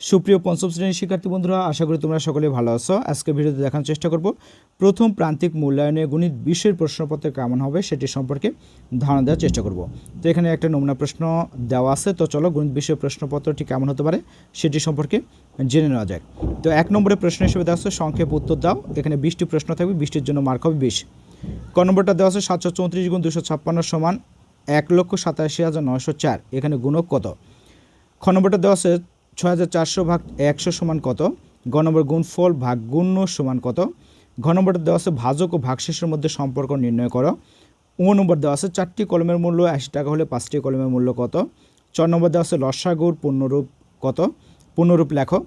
সুপ্রিয় পঞ্চম শ্রেণির শিক্ষার্থী বন্ধুরা, আশা করি তোমরা সকলে ভালো আছো। আজকে ভিডিওতে দেখানোর চেষ্টা করব, প্রথম প্রান্তিক মূল্যায়নে গণিত বিশ্বের প্রশ্নপত্র কেমন হবে সেটি সম্পর্কে ধারণা দেওয়ার চেষ্টা করব। তো এখানে একটা নমুনা প্রশ্ন দেওয়া আছে, তো চলো গণিত বিশ্বের প্রশ্নপত্রটি কেমন হতে পারে সেটি সম্পর্কে জেনে নেওয়া যাক। তো এক নম্বরে প্রশ্ন হিসেবে দেওয়া আছে, সংক্ষেপ উত্তর দাও, এখানে বিশটি প্রশ্ন থাকবে, বিশটির জন্য মার্ক হবে বিশ। ক নম্বরটা দেওয়া আছে, সাতশো চৌত্রিশ গুণ দুশো ছাপ্পান্ন সমান এক লক্ষ সাতাশি হাজার নয়শো চার, এখানে গুণক কত? খ নম্বরটা দেওয়া আছে ছয় হাজার চারশো ভাগ একশো সমান কত? গ নম্বর গুণফল ভাগ গুণ্য সমান কত? ঘ নম্বরটা দেওয়া আছে ভাজক ও ভাগশেষের মধ্যে সম্পর্ক নির্ণয় করো। ও নম্বর দেওয়া আছে চারটি কলমের মূল্য, আশি টাকা হলে পাঁচটি কলমের মূল্য কত? ছ নম্বর দেওয়া আছে লসাগুর পূর্ণরূপ কত? পূর্ণরূপ লেখো।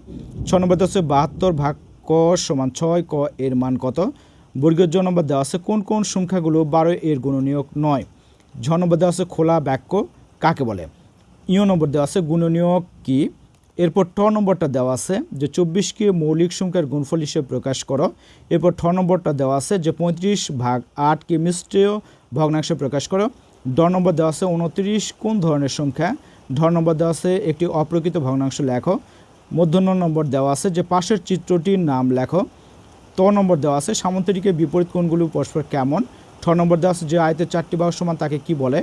ছ নম্বর দেওয়া আছে বাহাত্তর ভাগ ক সমান ছয়, ক এর মান কত? বর্গীয় জ নম্বর দেওয়া আছে কোন কোন সংখ্যাগুলো বারো এর গুণনীয়ক নয়? ঝ নম্বর দেওয়া আছে খোলা বাক্য কাকে বলে? ইও নম্বর দেওয়া আছে গুণনীয়ক কি? এরপর ট নম্বরটা দেওয়া আছে যে চব্বিশকে মৌলিক সংখ্যার গুণফল হিসেবে প্রকাশ করো। এরপর ঠ নম্বরটা দেওয়া আছে যে পঁয়ত্রিশ ভাগ আটকে মিষ্টীয় ভগ্নাংশে প্রকাশ করো। ড নম্বর দেওয়া আছে উনত্রিশ কোন ধরনের সংখ্যা? ঢ নম্বর দেওয়া আছে একটি অপ্রকৃত ভগ্নাংশ লেখো। মধ্যাহ্ন নম্বর দেওয়া আছে যে পাশের চিত্রটির নাম লেখো। ত নম্বর দেওয়া আছে সামন্তরিকের বিপরীত কোণগুলো পরস্পর কেমন? ঠ নম্বর দেওয়া আছে যে আয়তের চারটি বাহু সমান তাকে কি বলে?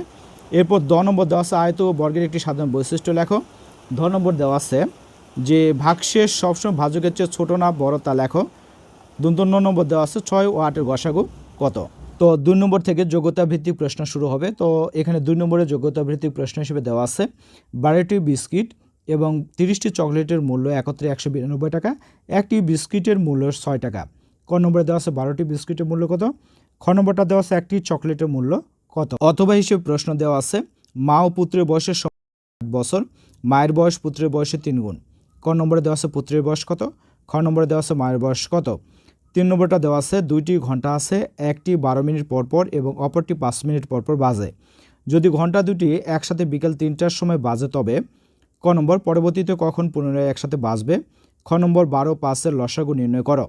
এরপর দ নম্বর দেওয়া আছে আয়ত বর্গের একটি সাধারণ বৈশিষ্ট্য লেখো। ধ নম্বর দেওয়া আছে যে ভাগশেষ সবসময় ভাজকের চেয়ে ছোটো না, বড় তা লেখো। দন্তন্য নম্বর দেওয়া আছে ছয় ও আটের গসাগু কত? তো দুই নম্বর থেকে যোগ্যতা ভিত্তিক প্রশ্ন শুরু হবে। তো এখানে দুই নম্বরে যোগ্যতা ভিত্তিক প্রশ্ন হিসেবে দেওয়া আছে বারোটি বিস্কিট এবং তিরিশটি চকলেটের মূল্য একত্রে একশো বিরানব্বই টাকা, একটি বিস্কিটের মূল্য ছয় টাকা। ক নম্বরে দেওয়া আছে বারোটি বিস্কিটের মূল্য কত? খ নম্বরটা দেওয়া আছে একটি চকলেটের মূল্য কত? অথবা হিসেবে প্রশ্ন দেওয়া আছে মা ও পুত্রের বয়সের বছর মায়ের বয়স পুত্রের বয়সে তিন গুণ। ক নম্বরে দেওয়া আছে পুত্রের বয়স কত? খ নম্বরে দেওয়া আছে মায়ের বয়স কত? তিন নম্বরটা দেওয়া আছে দুইটি ঘণ্টা আছে, একটি বারো মিনিট পর পর এবং অপরটি পাঁচ মিনিট পর পর বাজে। যদি ঘণ্টা দুটি একসাথে বিকেল তিনটার সময় বাজে তবে ক নম্বর পরবর্তীতে কখন পুনরায় একসাথে বাজবে? খ নম্বর বারো পাঁচের লসাগু নির্ণয় করো।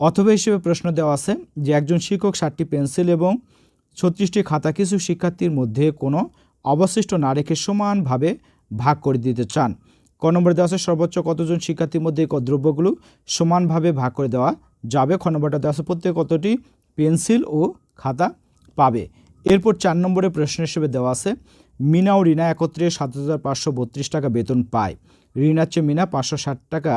অথবা হিসেবে প্রশ্ন দেওয়া আছে যে একজন শিক্ষক ষাটটি পেন্সিল এবং ছত্রিশটি খাতা কিছু শিক্ষার্থীর মধ্যে কোনো অবশিষ্ট না রেখে সমানভাবে ভাগ করে দিতে চান। ক নম্বরে দেওয়া আছে, সর্বোচ্চ কতজন শিক্ষার্থীর মধ্যে এই দ্রব্যগুলো সমানভাবে ভাগ করে দেওয়া যাবে? খ নম্বরটা দেওয়া আছে, প্রত্যেক কতটি পেন্সিল ও খাতা পাবে? এরপর চার নম্বরে প্রশ্ন হিসেবে দেওয়া আছে, মিনা ও রিনা একত্রে সাত হাজার পাঁচশো বত্রিশ টাকা বেতন পায়। রিনার চেয়ে মিনা পাঁচশো ষাট টাকা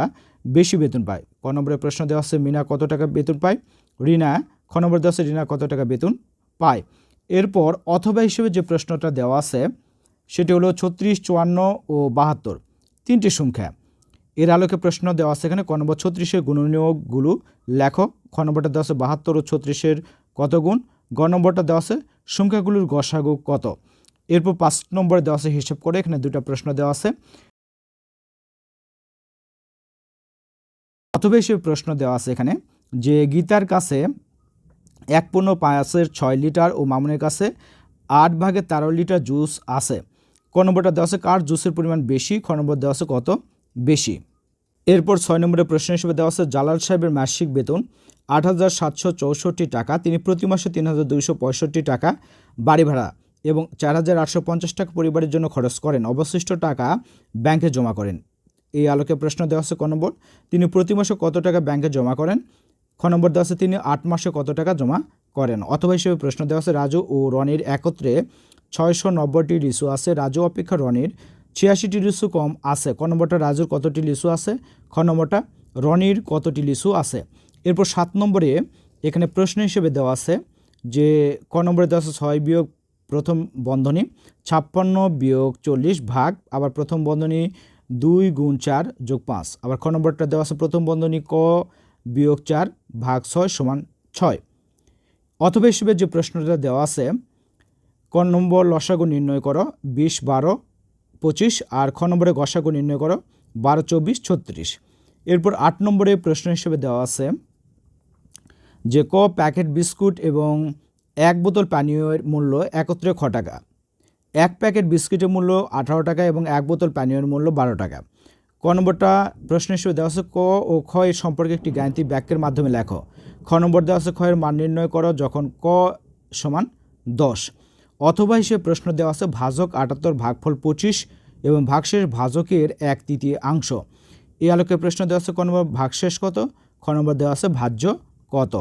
বেশি বেতন পায়। ক নম্বরে প্রশ্ন দেওয়া আছে, মিনা কত টাকা বেতন পায়? রিনা, খ নম্বর দেওয়া আছে, রিনা কত টাকা বেতন পায়? এরপর অথবা হিসেবে যে প্রশ্নটা দেওয়া আছে সেটি হলো ছত্রিশ, চুয়ান্ন ও বাহাত্তর। তিনটি সংখ্যা। এর আলোকে প্রশ্ন দেওয়া আছে এখানে ক নম্বর ছত্রিশের গুণনীয়কগুলো লেখো। খ নম্বরটা দেওয়া আছে বাহাত্তর ও ছত্রিশের কত গুণ? গ নম্বরটা দেওয়া আছে সংখ্যাগুলোর গসাগু কত? এরপর পাঁচ নম্বরে দেওয়া আছে হিসেব করে এখানে দুটো প্রশ্ন দেওয়া আছে। অথবা হিসেবে প্রশ্ন দেওয়া আছে এখানে যে গীতার কাছে এক পূর্ণ পাঁচের ছয় লিটার ও মামুনের কাছে আট ভাগে তেরো লিটার জুস আছে। ক নম্বরটা দেওয়া আছে কার জুসের পরিমাণ বেশি খ নম্বর দেওয়া আছে কত বেশি। এরপর ছয় নম্বরের প্রশ্ন হিসেবে দেওয়া আছে জালাল সাহেবের মাসিক বেতন আট হাজার সাতশো চৌষট্টি টাকা, তিনি প্রতি মাসে তিন হাজার দুইশো পঁয়ষট্টি টাকা বাড়ি ভাড়া এবং চার হাজার আটশো পঞ্চাশ টাকা পরিবারের জন্য খরচ করেন, অবশিষ্ট টাকা ব্যাংকে জমা করেন। এই আলোকে প্রশ্ন দেওয়া আছে ক নম্বর তিনি প্রতি মাসে কত টাকা ব্যাংকে জমা করেন? খ নম্বর দেওয়া আছে তিনি আট মাসে কত টাকা জমা করেন। অথবা হিসেবে প্রশ্ন দেওয়া আছে, রাজু ও রনির একত্রে ছয়শো নব্বইটি লিচু আছে। রাজু অপেক্ষা রনির ছিয়াশিটি লিচু কম আছে। ক নম্বরটা রাজুর কতটি লিচু আছে? খ নম্বরটা রনির কতটি লিচু আছে? এরপর সাত নম্বরে এখানে প্রশ্ন হিসেবে দেওয়া আছে যে, ক নম্বরে দেওয়া আছে ছয় বিয়োগ প্রথম বন্ধনী, ছাপ্পান্ন বিয়োগ চল্লিশ ভাগ, আবার প্রথম বন্ধনী দুই গুণ চার যোগ পাঁচ। আবার খ নম্বরটা দেওয়া আছে প্রথম বন্ধনী ক বিয়োগ চার ভাগ ছয় সমান ছয়। অথবা হিসেবে যে প্রশ্নটা দেওয়া আছে, ক নম্বর লসাগু নির্ণয় করো, বিশ, বারো, পঁচিশ, আর খ নম্বরে গসাগু নির্ণয় করো, বারো, চব্বিশ, ছত্রিশ। এরপর আট নম্বরে প্রশ্ন হিসেবে দেওয়া আছে যে ক প্যাকেট বিস্কুট এবং এক বোতল পানীয়ের মূল্য একত্রে খ টাকা। এক প্যাকেট বিস্কুটের মূল্য আঠারো টাকা এবং এক বোতল পানীয়ের মূল্য বারো টাকা। ক নম্বরটা প্রশ্ন হিসেবে দেওয়া আছে, ক ও খ এর সম্পর্কে একটি গাণিতিক বাক্যের মাধ্যমে লেখো। খ নম্বর দেওয়া আছে এর মান নির্ণয় করো যখন ক সমান দশ। অথবা হিসেবে প্রশ্ন দেওয়া আছে, ভাজক আটাত্তর ভাগফল পঁচিশ এবং ভাগশেষ ভাজকের এক তৃতীয়াংশ এই আলোকে প্রশ্ন দেওয়া আছে, ক নম্বর ভাগশেষ কত? খ নম্বর দেওয়া আছে, ভাজ্য কত?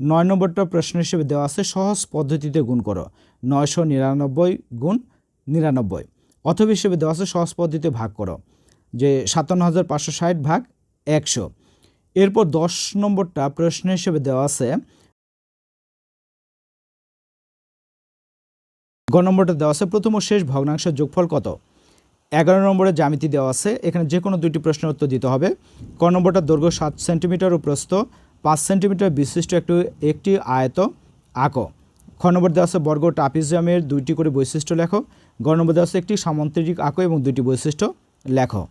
নয় নম্বরটা প্রশ্ন হিসেবে দেওয়া আছে, সহজ পদ্ধতিতে গুণ করো। নয়শো নিরানব্বই গুণ নিরানব্বই। অথবা হিসেবে দেওয়া আছে, সহজ পদ্ধতিতে ভাগ করো। যে সাতান্ন হাজার পাঁচশো ষাট ভাগ একশো। এরপর দশ নম্বরটা প্রশ্ন হিসেবে দেওয়া আছে। গ নম্বরটা দেওয়া আছে, প্রথম ও শেষ ভগ্নাংশের যোগফল কত? এগারো নম্বরে জ্যামিতি দেওয়া আছে, এখানে যে কোনো দুইটি প্রশ্নের উত্তর দিতে হবে। ক নম্বরটা দৈর্ঘ্য সাত সেন্টিমিটার ও প্রস্থ, পাঁচ সেন্টিমিটার বিশিষ্ট একটি একটি আয়ত আঁকো। খ নম্বর দেওয়া আছে, বর্গ ট্রাপিজিয়ামের দুইটি করে বৈশিষ্ট্য লেখো। গ নম্বর দেওয়া আছে, একটি সামান্তরিক আঁকো এবং দুইটি বৈশিষ্ট্য লেখো।